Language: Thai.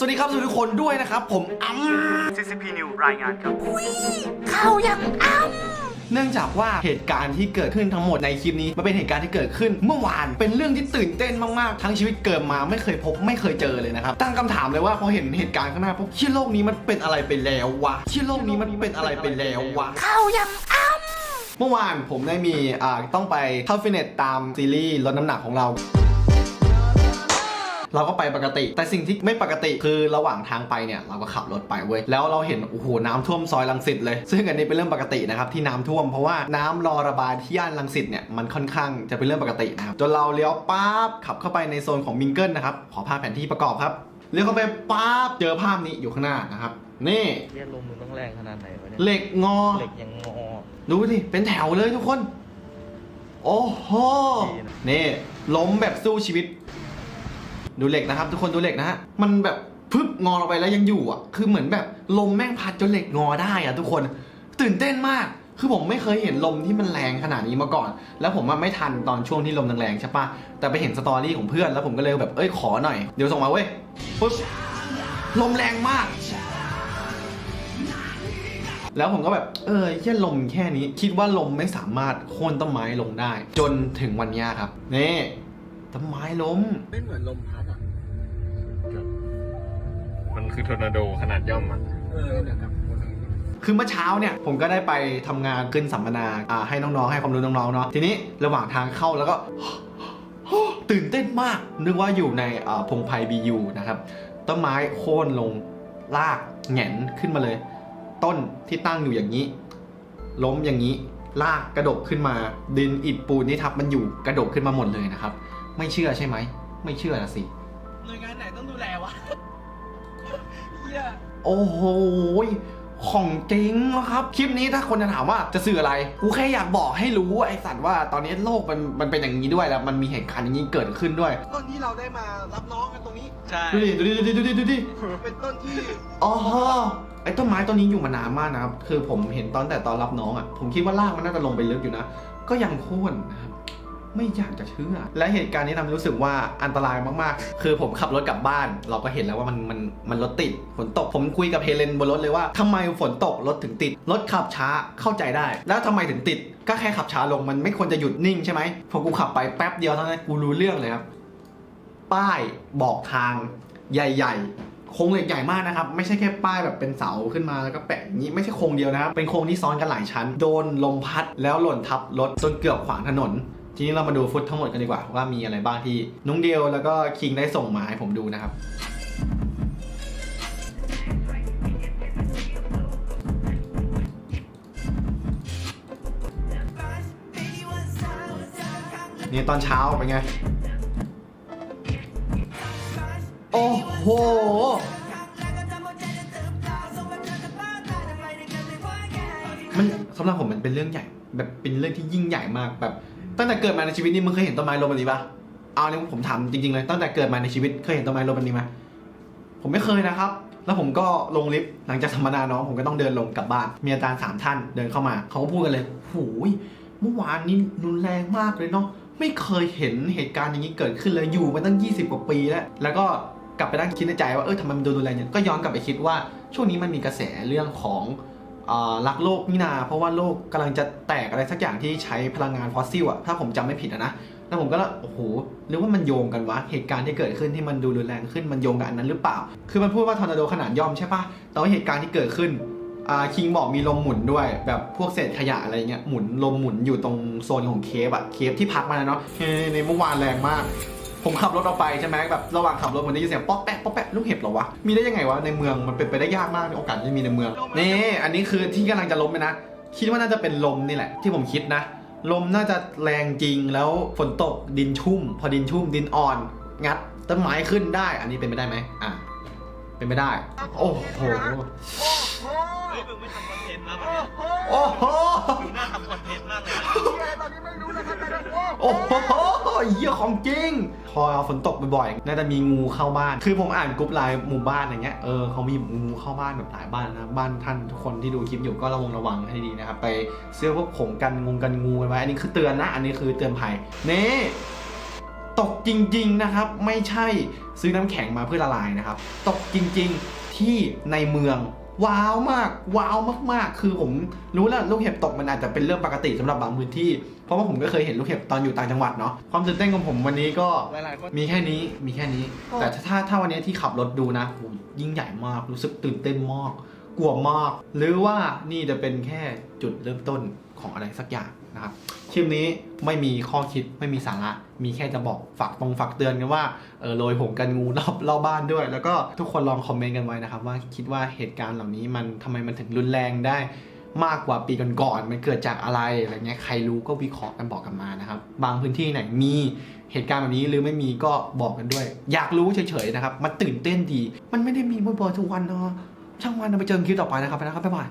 สวัสดีครับสวัสดีทุกคนด้วยนะครับ ผมอัม CCP New รายงานครับเข้ายังอัมเนื่องจากว่าเหตุการณ์ที่เกิดขึ้นทั้งหมดในคลิปนี้มันเป็นเหตุการณ์ที่เกิดขึ้น เมื่อวานเป็นเรื่องที่ตื่นเต้นมากๆทั้งชีวิตเกิดมาไม่เคยพบไม่เคยเจอเลยนะครับตั้งคำถามเลยว่าพอเห็นเหตุการณ์ข้างหน้าปุ๊บเชื่อโลกนี้มันเป็นอะไรไปแล้ววะเชื่อโลกนี้มันเป็นอะไรไปแล้ววะเข้ายังอ้ำเมื่อวานผมได้มีอ่าต้องไปเข้าฟิตเนสตามซีรีส์ลดน้ำหนักของเรา เราก็ไปปกติ แต่สิ่งที่ไม่ปกติคือระหว่างทางไปเนี่ยเราก็ขับรถไปเว้ยแล้วเราเห็นโอ้โหน้ำท่วมซอยลังสิตเลย ซึ่งอันนี้เป็นเรื่องปกตินะครับที่น้ำท่วมเพราะว่าน้ำรอระบายที่ย่านลังสิตเนี่ยมันค่อนข้างจะเป็นเรื่องปกตินะครับจนเราเลี้ยวปั๊บขับเข้าไปในโซนของมิงเกิลนะครับขอภาพแผนที่ประกอบครับเลี้ยวเข้าไปปั๊บเจอภาพนี้อยู่ข้างหน้านะครับนี่เรียกลมมึงต้องแรงขนาดไหนวะเนี่ยเหล็กงอเหล็กยังงอดูสิเป็นแถวเลยทุกคน โอ้โหดีนะนี่ล้มแบบสู้ชีวิต ดูเหล็กนะครับ ทุกคนดูเหล็กนะฮะมันแบบพึบงอลงไปแล้วยังอยู่อะ คือเหมือนแบบลมแม่งพัดจนเหล็กงอได้อะทุกคนตื่นเต้นมาก คือผมไม่เคยเห็นลมที่มันแรงขนาดนี้มาก่อน แล้วผมอะไม่ทันตอนช่วงที่ลมแรงๆใช่ปะแต่ไปเห็นสตอรี่ของเพื่อนแล้วผมก็เลยแบบเอ้ยขอหน่อยเดี๋ยวส่งมาเว้ยปุ๊บลมแรงมาก แล้วผมก็แบบ เออแค่ลมแค่นี้ คิดว่าลมไม่สามารถโค่นต้นไม้ลงได้ จนถึงวันนี้ครับ นี่ต้นไม้ล้มไม่เหมือนลมพัด คือทอร์นาโดขนาดย่อมอะเออเนี่ยครับคือเมื่อเช้าเนี่ยผมก็ได้ไปทำงานขึ้นสัมมนาอ่าให้น้องๆให้ความรู้น้องๆเนาะทีนี้ระหว่างทางเข้าแล้วก็ ตื่นเต้นมาก นึกว่าอยู่ในอ่าพงไพบียูนะครับต้นไม้โค่นลงลากแหงนขึ้นมาเลย ต้นที่ตั้งอยู่อย่างนี้ ล้มอย่างนี้ลากกระดกขึ้นมา ดินอิฐปูนที่ทับมันอยู่กระดกขึ้นมาหมดเลยนะครับ ไม่เชื่อใช่ไหมไม่เชื่อนะสิ หน่วยงานไหนต้องดูแลวะเฮีย โอ้โหยของจริงนะครับ คลิปนี้ถ้าคนจะถามว่าจะสื่ออะไร กูแค่อยากบอกให้รู้ไอ้สัตว์ว่าตอนนี้โลกมันมันเป็นอย่างนี้ด้วยแล้วมันมีเหตุการณ์อย่างนี้เกิดขึ้นด้วย ต้นที่เราได้มารับน้องกันตรงนี้ ใช่ ดูดิดูดิดูดิดูดิดูดิเป็นต้นที่อ๋อไอ้ต้นไม้ต้นนี้อยู่มานานมากนะครับ คือผมเห็นตอนแต่ตอนรับน้องอะ ผมคิดว่ารากมันน่าจะลงไปลึกอยู่นะ ก็ยังโค่นนะครับ ไม่อยากจะเชื่อ และเหตุการณ์นี้ทำให้รู้สึกว่าอันตรายมากๆ คือผมขับรถกลับบ้าน เราก็เห็นแล้วว่ามันมันมันรถติดฝนตกผมคุยกับเฮเลนบนรถเลยว่าทำไมฝนตกรถถึงติดรถขับช้าเข้าใจได้ แล้วทำไมถึงติด ก็แค่ขับช้าลงมันไม่ควรจะหยุดนิ่งใช่ไหมพอกูขับไปแป๊บเดียวเท่านั้นกูรู้เรื่องเลยครับป้ายบอกทางใหญ่ ๆ โครงเหล็กใหญ่มากนะครับ ไม่ใช่แค่ป้ายแบบเป็นเสาขึ้นมาแล้วก็แปะอย่างนี้ไม่ใช่โครงเดียวนะครับ เป็นโครงที่ซ้อนกันหลายชั้น โดนลมพัดแล้วหล่นทับรถจนเกือบขวางถนน ทีนี้เรามาดูฟุตทั้งหมดกันดีกว่า ว่ามีอะไรบ้างที่นุ้งเดียวแล้วก็คิงได้ส่งมาให้ผมดูนะครับ นี่ตอนเช้าเป็นไง โอ้โหมันสำหรับผมมันเป็นเรื่องใหญ่ แบบเป็นเรื่องที่ยิ่งใหญ่มากแบบ ตั้งแต่เกิดมาในชีวิตนี้มึงเคยเห็นต้นไม้ล้มแบบนี้ปะเอาเนี่ยผมถามจริงๆเลยตั้งแต่เกิดมาในชีวิตเคยเห็นต้นไม้ล้มแบบนี้ไหมผมไม่เคยนะครับ แล้วผมก็ลงลิฟต์หลังจากสัมมนาน้องผมก็ต้องเดินลงกลับบ้านมีอาจารย์สามท่านเดินเข้ามาเขาก็พูดกันเลยโอ้ยเมื่อวานนี้รุนแรงมากเลยเนาะไม่เคยเห็นเหตุการณ์อย่างนี้เกิดขึ้นเลยอยู่มาตั้ง 20 กว่าปีแล้ว แล้วก็กลับไปนั่งคิดในใจว่าเออทำไมมันดูรุนแรงเนี่ยก็ย้อนกลับไปคิดว่าช่วงนี้มันมีกระแสเรื่องของ รักโลกนี่นา เพราะว่าโลกกำลังจะแตกอะไรสักอย่างที่ใช้พลังงานฟอสซิลอะถ้าผมจำไม่ผิดนะแล้วผมก็ละโอ้โหหรือว่ามันโยงกันวะเหตุการณ์ที่เกิดขึ้นที่มันดูรุนแรงขึ้นมันโยงกับอันนั้นหรือเปล่า คือมันพูดว่าทอร์นาโดขนาดย่อมใช่ปะแต่ว่าเหตุการณ์ที่เกิดขึ้นอ่าคิงบอกมีลมหมุนด้วย แบบพวกเศษขยะอะไรเงี้ยหมุนลมหมุนอยู่ตรงโซนของเคฟอะเคฟที่พักมาเนาะในเมื่อวานแรงมาก ผมขับรถออกไปใช่ไหมแบบระหว่างขับรถผมได้ยินเสียงป๊อกแป๊กป๊อกแป๊กลูกเห็บเหรอวะมีได้ยังไงวะในเมืองมันเป็นไปได้ยากมากโอกาสที่มีในเมืองนี่อันนี้คือที่กำลังจะล้มไปนะคิดว่าน่าจะเป็นลมนี่แหละ ที่ผมคิดนะ ลมน่าจะแรงจริงแล้วฝนตกดินชุ่ม พอดินชุ่มดินอ่อน งัดต้นไม้ขึ้นได้ อันนี้เป็นไปได้ไหมอะเป็นไปได้ โอ้โหเฮ้ยมึงไม่ทำคอนเทนต์นะวันเนี้ยโอ้โหมึงน่าทำคอนเทนต์มากเลยนะตอนนี้ไม่รู้นะครับแต่โอ้โอ้โห เหี้ยของจริง พอฝนตกบ่อยๆน่าจะมีงูเข้าบ้าน คือผมอ่านกรุ๊ปไลน์หมู่บ้านอย่างเงี้ย เออเขามีงูเข้าบ้านแบบหลายบ้านนะ บ้านท่านทุกคนที่ดูคลิปอยู่ก็ระวังระวังให้ดีนะครับ ไปเสื้อพวกผงกันงูกันงูกันไว้ อันนี้คือเตือนนะ อันนี้คือเตือนภัย นี่ตกจริง ๆนะครับ ไม่ใช่ซื้อน้ำแข็งมาเพื่อละลายนะครับ ตกจริง ๆที่ในเมือง ว้าวมาก ว้าวมากๆ คือผมรู้แล้วลูกเห็บตกมันอาจจะเป็นเรื่องปกติสำหรับบางพื้นที่ เพราะว่าผมก็เคยเห็นลูกเห็บตอนอยู่ต่างจังหวัดเนาะความตื่นเต้นของผมวันนี้ก็หลายๆคนมีแค่นี้มีแค่นี้ก็แต่ถ้าถ้าถ้าวันนี้ที่ขับรถดูนะโหยิ่งใหญ่มากรู้สึกตื่นเต้นมาก กลัวมาก หรือว่านี่จะเป็นแค่จุดเริ่มต้น ของอะไรสักอย่างนะครับคลิปนี้ไม่มีข้อคิดไม่มีสาระ มีแค่จะบอกฝากตรงฝากเตือนกันว่าเออโรยผงกันงูรอบรอบบ้านด้วย แล้วก็ทุกคนลองคอมเมนต์กันไว้นะครับ ว่าคิดว่าเหตุการณ์เหล่านี้มันทำไมมันถึงรุนแรงได้มากกว่าปีก่อนๆมันเกิดจากอะไรอะไรเงี้ยใครรู้ก็วิเคราะห์กันบอกกันมานะครับ บางพื้นที่ไหนมีเหตุการณ์แบบนี้หรือไม่มีก็บอกกันด้วย อยากรู้เฉยๆนะครับ มันตื่นเต้นดี มันไม่ได้มีบ่อยๆทุกวันเนาะช่างมันเอาไปเจอคลิปต่อไปนะครับไปนะครับบ๊ายบาย